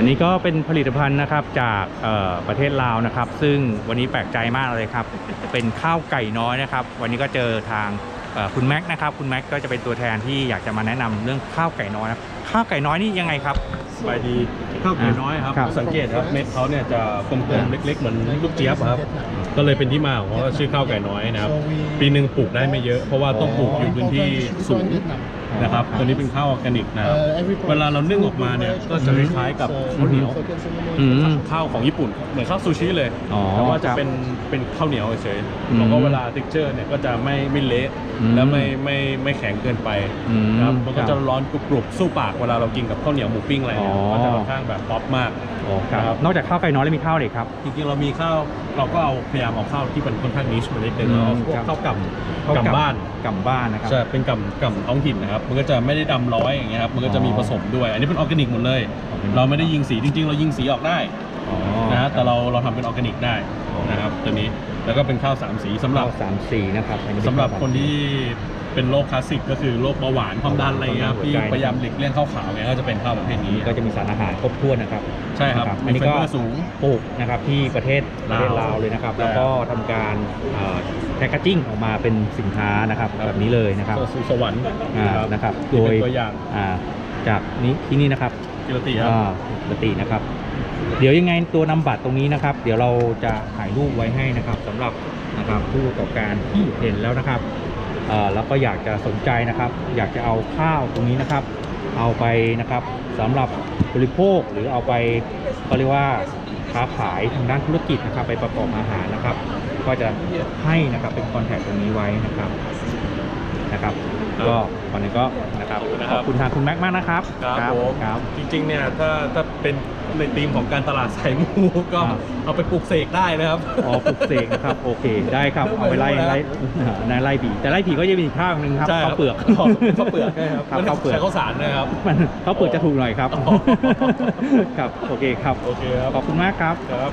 อันนี้ก็เป็นผลิตภัณฑ์นะครับจากประเทศลาวนะครับ ซึ่งวันนี้แปลกใจมากเลยครับ เป็นข้าวไก่น้อยนะครับ วันนี้ก็เจอทางคุณแม็กนะครับ คุณแม็กก็จะเป็นตัวแทนที่อยากจะมาแนะนำเรื่องข้าวไก่น้อยนะครับข้าวไก่น้อยนี่ยังไงครับ สบายดีข้าวไก่น้อยครับครับ สังเกตครับเม็ดเขาเนี่ยจะกลมๆเล็กๆเหมือนลูกเจี๊ยบอะครับ ก็เลยเป็นที่มาของเขาว่าชื่อข้าวไก่น้อยนะครับปีหนึ่งปลูกได้ไม่เยอะเพราะว่าต้องปลูกอยู่พื้นที่สูงนะครับตัวนี้เป็นข้าวออร์แกนิกนะครับเวลาเรานึ่งออกมาเนี่ยก็จะคล้ายๆกับข้าวเหนียว อืม ข้าวของญี่ปุ่นเหมือนข้าวซูชิเลยอ๋อแต่ว่าคจะรับเป็นเป็นข้าวเหนียวเฉยอืมๆแล้วก็เวลา texture เนี่ยก็จะไม่ไม่เละ อืมแล้วไม่ไม่ไม่แข็งเกินไปอืมนะครับมันก็ครัจะบร้อนกรุบๆสู้ปากเวลาเรากินกับข้าวเหนียวหมูปิ้งอะไรเนี่ยอ๋อก็จะค่อนข้างแบบป๊อปมากอ๋อครับครับ นอกจากข้าวไก่น้อยแล้วมีข้าวอะไรครับ จริงๆเรามีข้าวเราก็เอาพยายามเอาข้าวที่เป็นค่อนข้างนิชมานิดนึงอืมเราเอาพวกครับ ข้าวกำกำบ้านกำบ้านนะครับ ใช่เป็นกำกำท้องถิ่นนะครับมันก็จะไม่ได้ดำร้อยอย่างเงี้ยครับมันก็จะมีผสมด้วย อันนี้เป็นออร์แกนิกหมดเลยออร์แกนิกเราไม่ได้ยิงสีจริง ๆ เรายิงสีออกได้อ๋อนะฮะแต่เราเราทำเป็นออร์แกนิกได้นะครับตัวนี้ แล้วก็เป็นข้าวสามสีสำหรับข้าวสามสีนะครับอันนี้เป็นสำหรับข้าวคนที่เป็นโรคคลาสสิกก็คือโรคเบาหวานความดันอะไรเงี้ยครับหัวที่ใจพยายามหลีกเลี่ยงข้าวขาวเนี่ยก็จะเป็นข้าวประเภทนี้ ก็จะมีสารอาหารครบถ้วนนะครับใช่ครับนะมีอันนี้ก็ไฟเบอร์สูง ปลูกนะครับที่ประเทศประเทศลาวลาวเลยนะครับใช่แล้วก็ทำการแพคเกจิ้งออกมาเป็นสินค้านะครับครับ แบบนี้เลยนะครับก็สู่สวรรค์อ่านะครับ โดโดยยตัวอย่าง อ่าจากนี้ที่นี่นะครับ กิรติครับ อ่าปกตินะครับ เดี๋ยวยังไงตัวนำบัตรตรงนี้นะครับ เดี๋ยวเราจะถ่ายรูปไว้ให้นะครับสำหรับนะครับผู้ประกอบการที่เห็นแล้วนะครับเอ่อแล้วก็อยากจะสนใจนะครับ อยากจะเอาข้าวตรงนี้นะครับ เอาไปนะครับสำหรับบริโภคหรือเอาไปก็เรียกว่าค้าขายทางด้านธุรกิจนะครับ ไปประกอบอาหารนะครับ ก็จะให้นะครับเป็นคอนแทคตรงนี้ไว้นะครับ นะครับ ครับก็วันนี้ก็นะครับขอบคุณนะคขรับอบคุณทางคุณแม็กซ์มากนะครับครับผมครับ จริงๆเนี่ยถ้าถ้าเป็นในธีมของการตลาดสายมูก็ครับ เอาไปปลูกเสกได้นะครับ อ๋อปลุกเสกนะครับ โอเค ได้ครับ เอาไปไล่ไล่ในไล่ผีแต่ไไล่ผีก็จะมีอีกข้างหนึ่งครับใช่ครับข้าวเปลือกอ๋อข้าวเปลือกใช่ครับครับข้าวเปลือกใช้ข้าวสารนะครับ มันข้าวเปลือกจะถูกหน่อยครับ อ๋อ ครับ โอเคครับ โอเคครับขอบคุณมากครับ ครับ